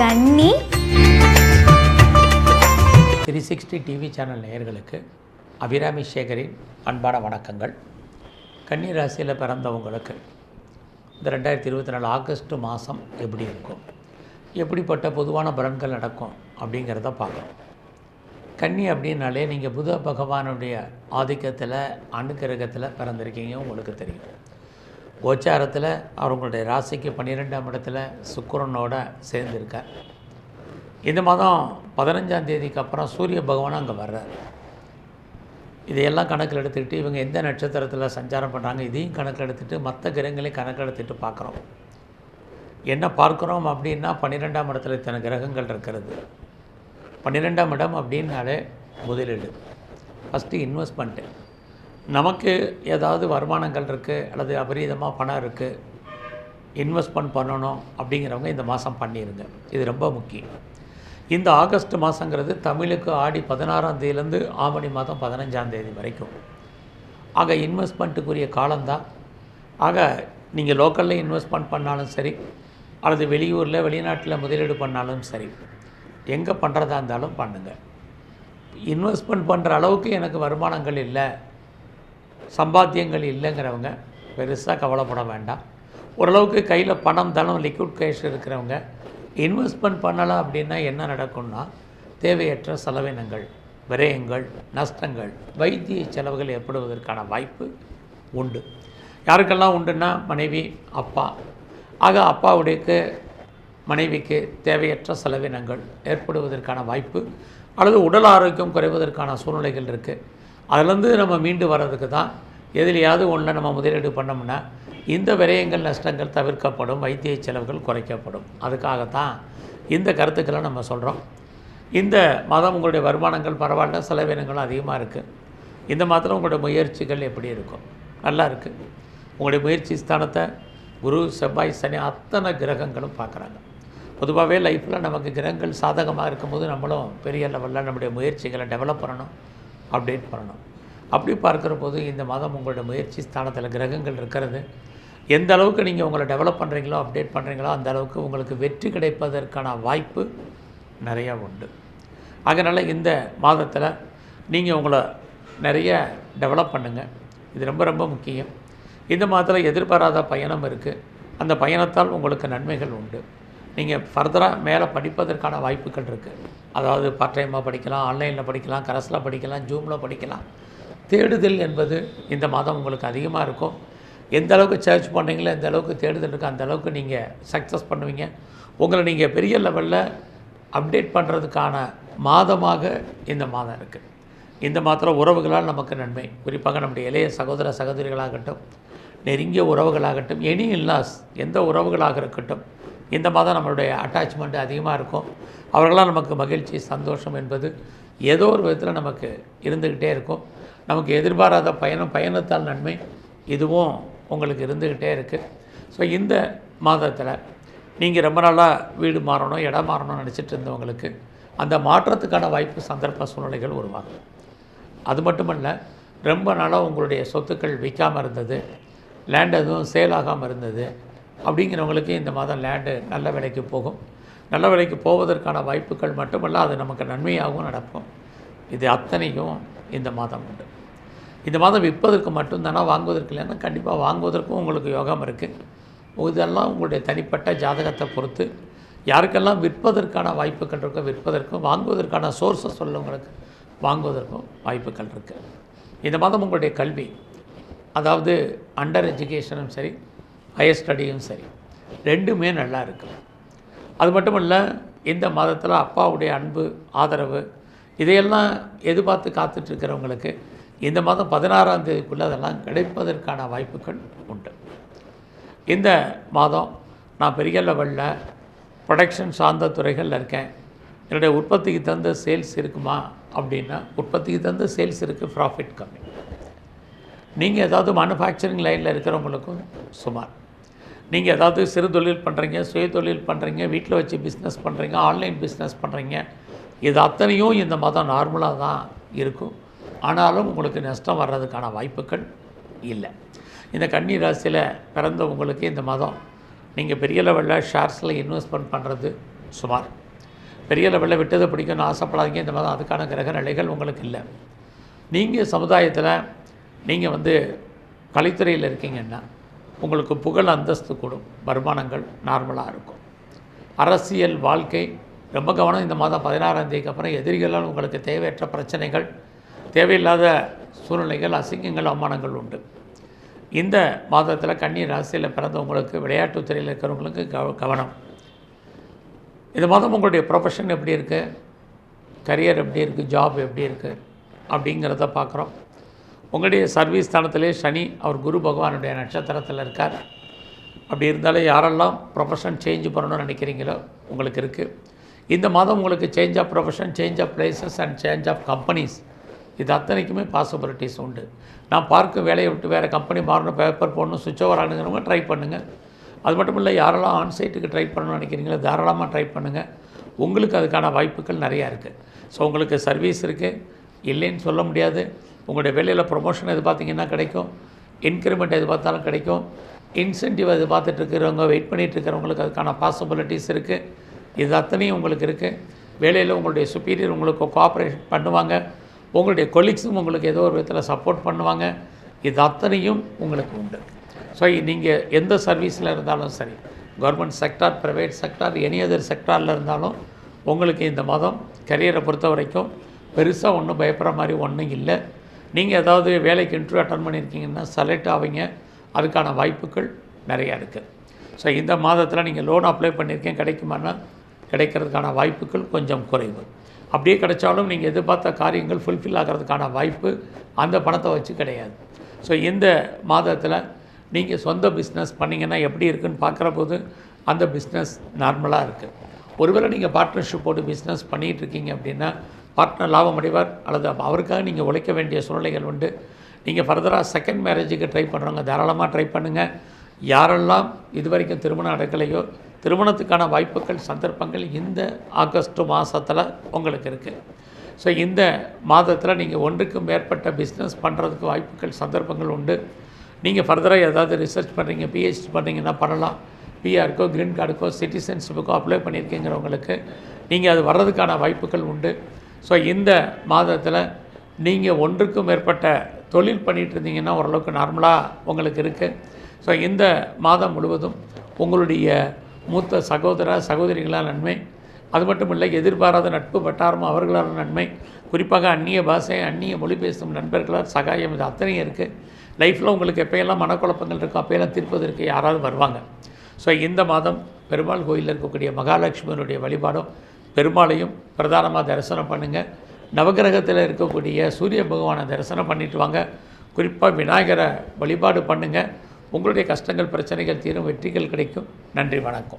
கன்னி three sixty TV channel நேயர்களுக்கு அபிராமி சேகரின் அன்பான வணக்கங்கள். கன்னி ராசியில் பிறந்தவங்களுக்கு இந்த ரெண்டாயிரத்தி இருபத்தி நாலு ஆகஸ்ட் மாதம் எப்படி இருக்கும்? எப்படிப்பட்ட பொதுவான பலன்கள் நடக்கும் அப்படிங்கிறத பார்க்குறோம் கன்னி அப்படின்னாலே நீங்கள் புத பகவானுடைய ஆதிக்கத்தில் அணுக்கிரகத்தில் பிறந்திருக்கீங்க உங்களுக்கு தெரியும். கோச்சாரத்தில் அவர் உங்களுடைய ராசிக்கு பன்னிரெண்டாம் இடத்துல சுக்கரனோட சேர்ந்துருக்கார். இந்த மாதம் பதினஞ்சாம் தேதிக்கு அப்புறம் சூரிய பகவான் அங்கே வர்றார். இதையெல்லாம் கணக்கில் எடுத்துக்கிட்டு இவங்க எந்த நட்சத்திரத்தில் சஞ்சாரம் பண்ணுறாங்க இதையும் கணக்கில் எடுத்துகிட்டு மற்ற கிரகங்களையும் கணக்கில் எடுத்துகிட்டு பார்க்குறோம். என்ன பார்க்குறோம் அப்படின்னா பன்னிரெண்டாம் இடத்துல இத்தனை கிரகங்கள் இருக்கிறது. பன்னிரெண்டாம் இடம் அப்படின்னாலே முதலீடு. ஃபஸ்ட்டு இன்வெஸ்ட்மெண்ட்டு நமக்கு ஏதாவது வருமானங்கள் இருக்குது அல்லது அபரீதமாக பணம் இருக்குது இன்வெஸ்ட்மெண்ட் பண்ணணும் அப்படிங்கிறவங்க இந்த மாதம் பண்ணிடுங்க இது ரொம்ப முக்கியம். இந்த ஆகஸ்ட் மாதங்கிறது தமிழுக்கு ஆடி பதினாறாம் தேதியிலேருந்து ஆவணி மாதம் பதினஞ்சாம் தேதி வரைக்கும். ஆக இன்வெஸ்ட்மெண்ட்டுக்குரிய காலம்தான். ஆக நீங்கள் லோக்கலில் இன்வெஸ்ட்மெண்ட் பண்ணாலும் சரி அல்லது வெளியூரில் வெளிநாட்டில் முதலீடு பண்ணாலும் சரி எங்கே பண்ணுறதா இருந்தாலும் பண்ணுங்கள் இன்வெஸ்ட்மெண்ட் பண்ணுற அளவுக்கு எனக்கு வருமானங்கள் இல்லை சம்பாத்தியங்கள் இல்லைங்கிறவங்க பெருசாக கவலைப்பட வேண்டாம். ஓரளவுக்கு கையில் பணம் தனம் லிக்விட் கேஷ் இருக்கிறவங்க இன்வெஸ்ட்மெண்ட் பண்ணலாம் அப்படின்னா என்ன நடக்கும்னா தேவையற்ற செலவினங்கள் விரயங்கள் நஷ்டங்கள் வைத்திய செலவுகள் ஏற்படுவதற்கான வாய்ப்பு உண்டு. யாருக்கெல்லாம் உண்டுன்னா மனைவி அப்பா. ஆக அப்பாவுடையக்கு மனைவிக்கு தேவையற்ற செலவினங்கள் ஏற்படுவதற்கான வாய்ப்பு அல்லது உடல் ஆரோக்கியம் குறைவதற்கான சூழ்நிலைகள் இருக்குது அதுலேருந்து நம்ம மீண்டு வர்றதுக்கு தான் எதுலையாவது ஒன்றில் நம்ம முதலீடு பண்ணோம்னா இந்த விரயங்கள் நஷ்டங்கள் தவிர்க்கப்படும் வைத்திய செலவுகள் குறைக்கப்படும். அதுக்காகத்தான் இந்த கருத்துக்களை நம்ம சொல்கிறோம் இந்த மாதம் உங்களுடைய வருமானங்கள் பரவாயில்ல செலவினங்களும் அதிகமாக இருக்குது இந்த மாதத்தில் உங்களுடைய முயற்சிகள் எப்படி இருக்கும்? நல்லா இருக்குது உங்களுடைய முயற்சி ஸ்தானத்தை குரு செவ்வாய் சனி அத்தனை கிரகங்களும் பார்க்குறாங்க. பொதுவாகவே லைஃப்பில் நமக்கு கிரகங்கள் சாதகமாக இருக்கும்போது நம்மளும் பெரிய லெவலில் நம்முடைய முயற்சிகளை டெவலப் பண்ணணும். அப்டேட் பண்ணணும். அப்படி பார்க்குற போது இந்த மாதம் உங்களுடைய முயற்சி ஸ்தானத்தில் கிரகங்கள் இருக்கிறது. எந்த அளவுக்கு நீங்கள் உங்களை டெவலப் பண்ணுறீங்களோ அப்டேட் பண்ணுறீங்களோ அந்த அளவுக்கு உங்களுக்கு வெற்றி கிடைப்பதற்கான வாய்ப்பு நிறையா உண்டு. அதனால் இந்த மாதத்தில் நீங்கள் உங்களை நிறைய டெவலப் பண்ணுங்கள் இது ரொம்ப ரொம்ப முக்கியம். இந்த மாதத்தில் எதிர்பாராத பயணம் இருக்குது அந்த பயணத்தால் உங்களுக்கு நன்மைகள் உண்டு. நீங்கள் ஃபர்தராக மேலே படிப்பதற்கான வாய்ப்புகள் இருக்குது அதாவது பார்ட் டைமாக படிக்கலாம் ஆன்லைனில் படிக்கலாம் கரஸில் படிக்கலாம் ஜூமில் படிக்கலாம். தேடுதல் என்பது இந்த மாதம் உங்களுக்கு அதிகமாக இருக்கும். எந்த அளவுக்கு சர்ச் பண்ணுறீங்களோ எந்த அளவுக்கு தேடுதல் இருக்கோ அந்த அளவுக்கு நீங்கள் சக்ஸஸ் பண்ணுவீங்க. உங்களை நீங்கள் பெரிய லெவலில் அப்டேட் பண்ணுறதுக்கான மாதமாக இந்த மாதம் இருக்குது இந்த மாத்திரம் உறவுகளால் நமக்கு நன்மை. குறிப்பாக நம்முடைய இளைய சகோதர சகோதரிகளாகட்டும் நெருங்கிய உறவுகளாகட்டும் எனி இல்லாஸ் எந்த உறவுகளாக இருக்கட்டும் இந்த மாதம் நம்மளுடைய அட்டாச்மெண்ட் அதிகமாக இருக்கும். அவர்களால் நமக்கு மகிழ்ச்சி சந்தோஷம் என்பது ஏதோ ஒரு விதத்தில் நமக்கு இருந்துக்கிட்டே இருக்கும். நமக்கு எதிர்பாராத பயணம் பயணத்தால் நன்மை இதுவும் உங்களுக்கு இருந்துக்கிட்டே இருக்குது ஸோ இந்த மாதத்தில் நீங்கள் ரொம்ப நாளாக வீடு மாறணும் இடம் மாறணும்னு நினச்சிட்டு இருந்தவங்களுக்கு அந்த மாற்றத்துக்கான வாய்ப்பு சந்தர்ப்ப சூழ்நிலைகள் உருவாகும். அது மட்டுமல்ல ரொம்ப நாளாக உங்களுடைய சொத்துக்கள் விற்காமல் இருந்தது லேண்ட் எதுவும் சேல் ஆகாமல் இருந்தது அப்படிங்கிறவங்களுக்கு இந்த மாதம் லேண்டு நல்ல விலைக்கு போகும். நல்ல விலைக்கு போவதற்கான வாய்ப்புகள் மட்டுமல்ல அது நமக்கு நன்மையாகவும் நடக்கும். இது அத்தனையும் இந்த மாதம் உண்டு. இந்த மாதம் விற்பதற்கு மட்டும்தானா வாங்குவதற்கு இல்லைன்னா கண்டிப்பாக வாங்குவதற்கும் உங்களுக்கு யோகம் இருக்குது இதெல்லாம் உங்களுடைய தனிப்பட்ட ஜாதகத்தை பொறுத்து யாருக்கெல்லாம் விற்பதற்கான வாய்ப்புகள் இருக்கோ விற்பதற்கும் வாங்குவதற்கான சோர்ஸை சொல்லவங்களுக்கு வாங்குவதற்கும் வாய்ப்புகள் இருக்குது இந்த மாதம் உங்களுடைய கல்வி அதாவது அண்டர் எஜுகேஷனும் சரி ஹையர் ஸ்டடியும் சரி. ரெண்டுமே நல்லா இருக்குது. அது மட்டும் இல்லை இந்த மாதத்தில் அப்பாவுடைய அன்பு ஆதரவு இதையெல்லாம் எதிர்பார்த்து காத்துட்ருக்கிறவங்களுக்கு இந்த மாதம் பதினாறாம் தேதிக்குள்ளே அதெல்லாம் கிடைப்பதற்கான வாய்ப்புகள் உண்டு. இந்த மாதம் நான் பெரிய லெவலில் ப்ரொடக்ஷன் சார்ந்த துறைகளில் இருக்கேன். என்னுடைய உற்பத்திக்கு தகுந்த சேல்ஸ் இருக்குமா அப்படின்னா உற்பத்திக்கு தகுந்த சேல்ஸ் இருக்குது ப்ராஃபிட் கம்மி. நீங்கள் ஏதாவது மேனுஃபேக்சரிங் லைனில் இருக்கிறவங்களுக்கும் சுமார். நீங்கள் ஏதாவது சிறு தொழில் பண்ணுறீங்க சுய தொழில் பண்ணுறீங்க வீட்டில் வச்சு பிஸ்னஸ் பண்ணுறீங்க ஆன்லைன் பிஸ்னஸ் பண்ணுறீங்க இது அத்தனையும் இந்த மாதம் நார்மலாக தான் இருக்கும். ஆனாலும் உங்களுக்கு நஷ்டம் வர்றதுக்கான வாய்ப்புகள் இல்லை. இந்த கன்னி ராசியில் பிறந்தவங்களுக்கு இந்த மாதம் நீங்கள் பெரிய லெவலில் ஷேர்ஸில் இன்வெஸ்ட்மெண்ட் பண்ணுறது சுமார். பெரிய லெவலில் விட்டதை பிடிக்கணும்னு ஆசைப்படாதீங்க. இந்த மாதம் அதுக்கான கிரக நிலைகள் உங்களுக்கு இல்லை. நீங்கள் சமுதாயத்தில் நீங்கள் வந்து கலைத்துறையில் இருக்கீங்கன்னா உங்களுக்கு புகழ் அந்தஸ்து கூடும். வருமானங்கள் நார்மலாக இருக்கும். அரசியல் வாழ்க்கை ரொம்ப கவனம் இந்த மாதம் பதினாறாம் தேதிக்கு அப்புறம் எதிரிகளால் உங்களுக்கு தேவையற்ற பிரச்சனைகள் தேவையில்லாத சூழ்நிலைகள் அசிங்கங்கள் அவமானங்கள் உண்டு. இந்த மாதத்தில் கன்னி ராசியில் பிறந்தவங்களுக்கு விளையாட்டுத் துறையில் இருக்கிறவங்களுக்கு கவ கவனம். இந்த மாதம் உங்களுடைய ப்ரொஃபஷன் எப்படி இருக்குது கரியர் எப்படி இருக்குது ஜாப் எப்படி இருக்குது அப்படிங்கிறத பார்க்குறோம் உங்களுடைய சர்வீஸ் ஸ்தானத்திலே சனி அவர் குரு பகவானுடைய நட்சத்திரத்தில் இருக்கார். அப்படி இருந்தாலே யாரெல்லாம் ப்ரொஃபஷன் சேஞ்ச் பண்ணணும்னு நினைக்கிறீங்களோ உங்களுக்கு இருக்குது இந்த மாதம் உங்களுக்கு change of profession change of places and change of companies இது அத்தனைக்குமே பாசிபிலிட்டிஸ் உண்டு. நான் பார்க்க வேலையை விட்டு வேறு கம்பெனி மாறணும் பேப்பர் போடணும் சுவிட்ச் ஓவர் ஆகணுங்கிறவங்க ட்ரை பண்ணுங்கள் அது மட்டும் இல்லை யாரெல்லாம் ஆன்சைட்டுக்கு ட்ரை பண்ணணும்னு நினைக்கிறீங்களோ தாராளமாக ட்ரை பண்ணுங்கள் உங்களுக்கு அதுக்கான வாய்ப்புகள் நிறையா இருக்குது ஸோ உங்களுக்கு சர்வீஸ் இருக்குது இல்லைன்னு சொல்ல முடியாது. உங்களுடைய வேலையில் ப்ரொமோஷன் எதிர்பார்த்தீங்கன்னா கிடைக்கும்? இன்க்ரிமெண்ட் எது பார்த்தாலும் கிடைக்கும். இன்சென்டிவ் எது பார்த்துட்ருக்கிறவங்க வெயிட் பண்ணிகிட்ருக்கிறவங்களுக்கு அதுக்கான பாசிபிலிட்டிஸ் இருக்குது இது அத்தனையும் உங்களுக்கு இருக்குது வேலையில் உங்களுடைய சுப்பீரியர் உங்களுக்கு கோஆப்ரேஷன் பண்ணுவாங்க. உங்களுடைய கொலீக்ஸும் உங்களுக்கு ஏதோ ஒரு விதத்தில் சப்போர்ட் பண்ணுவாங்க. இது அத்தனையும் உங்களுக்கு உண்டு. ஸோ நீங்கள் எந்த சர்வீஸில் இருந்தாலும் சரி government sector private sector any other செக்டாரில் இருந்தாலும் உங்களுக்கு இந்த மாதம் கரியரை பொறுத்த வரைக்கும் பெருசாக ஒன்றும் பயப்படுற மாதிரி ஒன்றும் இல்லை. நீங்கள் ஏதாவது வேலைக்கு இன்டர்வியூ அட்டன் பண்ணியிருக்கீங்கன்னா செலக்ட் ஆவீங்க. அதுக்கான வாய்ப்புகள் நிறையா இருக்குது ஸோ இந்த மாதத்தில் நீங்கள் லோன் அப்ளை பண்ணியிருக்கேன் கிடைக்குமானா கிடைக்கிறதுக்கான வாய்ப்புகள் கொஞ்சம் குறைவு. அப்படியே கிடைச்சாலும் நீங்கள் எதிர்பார்த்த காரியங்கள் ஃபுல்ஃபில் ஆகிறதுக்கான வாய்ப்பு அந்த பணத்தை வச்சு கிடையாது. ஸோ இந்த மாதத்தில் நீங்கள் சொந்த பிஸ்னஸ் பண்ணிங்கன்னா எப்படி இருக்குன்னு பார்க்குற போது அந்த பிஸ்னஸ் நார்மலாக இருக்குது ஒருவேளை நீங்கள் பார்ட்னர்ஷிப் போட்டு பிஸ்னஸ் பண்ணிகிட்டு இருக்கீங்க அப்படின்னா பார்ட்னர் லாபம் அடைவார் அல்லது அவருக்காக நீங்கள் உழைக்க வேண்டிய சூழ்நிலைகள் உண்டு. நீங்கள் ஃபர்தராக செகண்ட் மேரேஜுக்கு ட்ரை பண்ணுறவங்க தாராளமாக ட்ரை பண்ணுங்கள் யாரெல்லாம் இது வரைக்கும் திருமணம் நடக்கலையோ திருமணத்துக்கான வாய்ப்புகள் சந்தர்ப்பங்கள் இந்த ஆகஸ்ட் மாதத்தில் உங்களுக்கு இருக்குது ஸோ இந்த மாதத்தில் நீங்கள் ஒன்றுக்கும் மேற்பட்ட பிஸ்னஸ் பண்ணுறதுக்கு வாய்ப்புகள் சந்தர்ப்பங்கள் உண்டு. நீங்கள் ஃபர்தராக ஏதாவது ரிசர்ச் பண்ணுறீங்க பிஹெச்டி பண்ணுறீங்கன்னா பண்ணலாம். பிஆருக்கோ க்ரீன் கார்டுக்கோ சிட்டிசன்ஷிப்புக்கோ அப்ளை பண்ணியிருக்கீங்கிறவங்களுக்கு நீங்கள் அது வர்றதுக்கான வாய்ப்புகள் உண்டு. ஸோ இந்த மாதத்தில் நீங்கள் ஒன்றுக்கும் மேற்பட்ட தொழில் பண்ணிகிட்டு இருந்தீங்கன்னா ஓரளவுக்கு நார்மலாக உங்களுக்கு இருக்குது ஸோ இந்த மாதம் முழுவதும் உங்களுடைய மூத்த சகோதர சகோதரிகளால் நன்மை. அது மட்டும் இல்லை எதிர்பாராத நட்பு வட்டாரம் அவர்களால் நன்மை. குறிப்பாக அந்நிய பாஷை அந்நிய மொழி பேசும் நண்பர்களால் சகாயம் இது அத்தனையும் இருக்குது லைஃப்பில் உங்களுக்கு எப்போயெல்லாம் மனக்குழப்பங்கள் இருக்கோ அப்போயெல்லாம் தீர்ப்பதற்கு யாராவது வருவாங்க. ஸோ இந்த மாதம் பெருமாள் கோயிலில் இருக்கக்கூடிய மகாலட்சுமியினுடைய வழிபாடும் பெருமாளையும் பிரதானமாக தரிசனம் பண்ணுங்கள் நவகிரகத்தில் இருக்கக்கூடிய சூரிய பகவானை தரிசனம் பண்ணிட்டு வாங்க. குறிப்பாக விநாயகரை வழிபாடு பண்ணுங்கள் உங்களுடைய கஷ்டங்கள் பிரச்சனைகள் தீரும் வெற்றிகள் கிடைக்கும். நன்றி வணக்கம்.